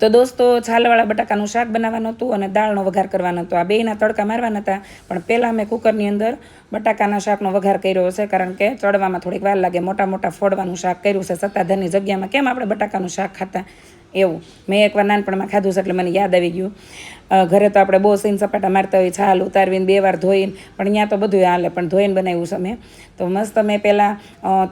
તો દોસ્તો છાલવાળા બટાકાનું શાક બનાવવાનું હતું અને દાળનો વઘાર કરવાનો હતો. આ બેયના તડકા મારવાના હતા, પણ પહેલાં મેં કુકરની અંદર બટાકાના શાકનો વઘાર કર્યો હશે, કારણ કે ચડવામાં થોડીક વાર લાગે મોટા મોટા ફોડવાનું શાક કર્યું છે સત્તાધરની જગ્યામાં કેમ આપણે બટાકાનું શાક ખાતા? એવું. મેં એકવાર નાનપણમાં ખાધું છે એટલે મને યાદ આવી ગયું. ઘરે તો આપણે બહુ સીન સપાટા મારતા હોય છાલ ઉતારવીને બે વાર ધોઈને, પણ અહીંયા તો બધું હાલે, પણ ધોઈને બનાવ્યું છે મેં. તો મસ્ત મેં પહેલાં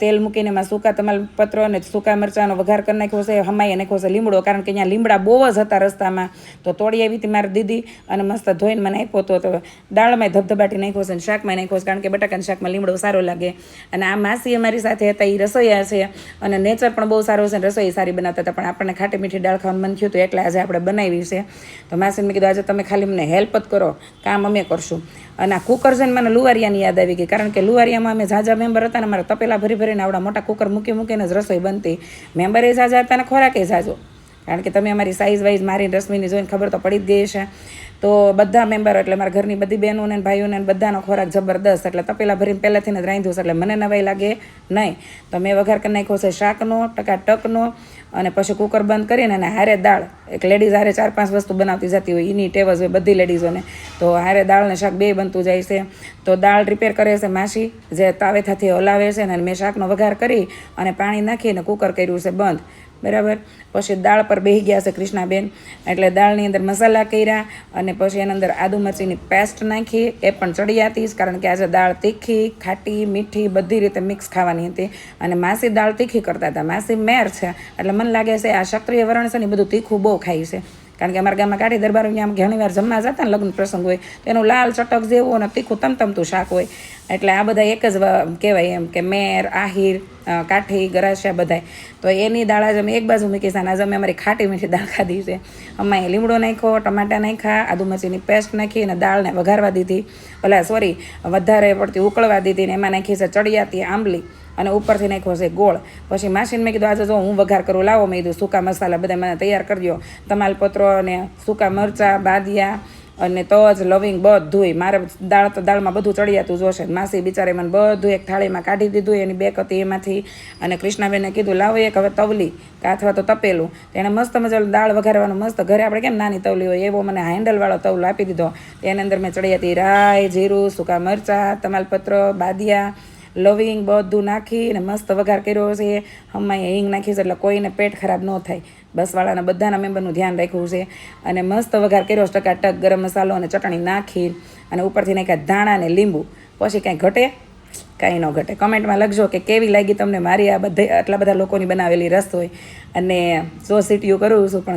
તેલ મૂકીને એમાં સૂકા તમાલપત્ર અને સૂકા મરચાંનો વઘાર કરી નાખ્યો છે, હમાઈ નાખ્યો છે લીમડો, કારણ કે અહીંયા લીમડા બહુ જ હતા રસ્તામાં. તો તોડી આવી હતી મારી દીદી અને મસ્ત ધોઈને મને આપ્યો હતો તો દાળમાં ધબધબાટી નાખ્યો છે અને શાકમાં નાખ્યો છે, કારણ કે બટાકાના શાકમાં લીમડો સારો લાગે. અને આ માસી અમારી સાથે હતા એ રસોઈયા છે અને નેચર પણ બહુ સારો છે રસોઈ સારી બનાવતા હતા, પણ આપણને ખાટી મીઠી દાળ ખાવાનું મન થયું હતું એટલે આજે આપણે બનાવી છે. તો માસીને મેં કીધું, આજે તમે ખાલી મને હેલ્પ જ કરો. કામ અમે કરશું. અને આ કુકર છે મને લુવારિયાની યાદ આવી ગઈ, કારણ કે લુવારિયામાં અમે ઝાઝા મેમ્બર હતા ને મારા તપેલા ભરી ભરીને આવડા મોટા કુકર મૂકી મૂકીને જ રસોઈ બનતી. મેમ્બરે ઝાઝા હતા ને ખોરાકે ઝાઝો. કારણ કે તમે અમારી સાઇઝ વાઇઝ મારી રશ્મિની જોઈને ખબર તો પડી જ ગઈ છે તો બધા મેમ્બરો એટલે મારા ઘરની બધી બહેનોને ભાઈઓને બધાનો ખોરાક જબરદસ્ત. એટલે તપેલા ભરીને પહેલાંથી જ રાંધ્યું છે. એટલે મને નવાઈ લાગે નહીં. તો મેં વઘાર કરી નાખ્યો છે શાકનો ટકા ટકનો અને પછી કુકર બંધ કરીને અને હારે દાળ. એક લેડીઝ હારે ચાર પાંચ વસ્તુ બનાવતી જતી હોય. એની ટેવ હોય બધી લેડીઝોને તો હારે દાળ ને શાક બે બનતું જાય છે. તો દાળ રિપેર કરે છે માસી. જે તાવેથાથી હલાવે છે ને મેં શાકનો વઘાર કરી અને પાણી નાખીને કુકર કર્યું છે બંધ. બરાબર? પછી દાળ પર બેસી ગયા છે કૃષ્ણાબેન. એટલે દાળની અંદર મસાલા કર્યા અને પછી એની અંદર આદુ મરચીની પેસ્ટ નાખી. એ પણ ચડિયાતી જ, કારણ કે આજે દાળ તીખી, ખાટી, મીઠી બધી રીતે મિક્સ ખાવાની હતી. અને માસી દાળ તીખી કરતા હતા. માસી મેર છે. એટલે મને લાગે છે આ ક્ષત્રિય વરણ છે ને બધું તીખું બહુ ખાય છે. કારણ કે અમારા ગામમાં કાઢી દરબાર અહીંયા ઘણી વાર જમવા જતા ને લગ્ન પ્રસંગ હોય, તો એનું લાલ ચટક જેવું અને તીખું તમતમતું શાક હોય. એટલે આ બધા એક જ કહેવાય એમ કે મેર, આહિર કાઠી ગરાશિયા બધાય. તો એની દાળ આજે અમે એક બાજુ મૂકી છે અને આજે અમે અમારી ખાટી મીઠી દાળ ખાધી છે. અમે લીમડો નાખ્યો, ટમાટા નાખ્યા, આદુ મરચીની પેસ્ટ નાખી અને દાળને વઘારવા દીધી. ઓલા સોરી, વધારે પડતી ઉકળવા દીધી ને એમાં નાખી છે ચડિયાતી આંબલી અને ઉપરથી નાખ્યો છે ગોળ. પછી માસીને મેં કીધું, આજે જો હું વઘાર કરું, લાવો. મેં કીધું, સૂકા મસાલા બધા મને તૈયાર કરી દો તમાલપત્રો અને સૂકા મરચાં, બાદિયા અને તો જ લવિંગ બધુંય. મારે દાળ તો દાળમાં બધું ચડિયાતું જોશે માસી બિચારે મને બધું એક થાળીમાં કાઢી દીધું એની બેક હતી એમાંથી. અને કૃષ્ણાબેને કીધું, લાવો એક હવે તવલી કે અથવા તો તપેલું. તેણે મસ્ત મજા દાળ વઘારવાનું, મસ્ત ઘરે આપણે કેમ નાની તવલી હોય? એવો મને હેન્ડલવાળો તવલો આપી દીધો. તેની અંદર મેં ચડિયાતી રાઈ, જીરું, સૂકા મરચાં, તમાલપત્ર, બાદિયા લવિંગ બધું નાખી અને મસ્ત વઘાર કર્યો છે. હમણાં હિંગ નાખી છે એટલે કોઈને પેટ ખરાબ ન થાય. બસવાળાના બધાના મેમ્બરનું ધ્યાન રાખ્યું છે. અને મસ્ત વઘાર કર્યો છે, ટકાટક ગરમ મસાલો અને ચટણી નાખી અને ઉપરથી નાખ્યા ધાણા અને લીંબુ. પછી કાંઈ ઘટે? કાંઈ ન ઘટે. કમેન્ટમાં લખજો કે કેવી લાગી તમને મારી આ બધે, આટલા બધા લોકોની બનાવેલી રસોઈ. અને સો સીટીયું કરું છું પણ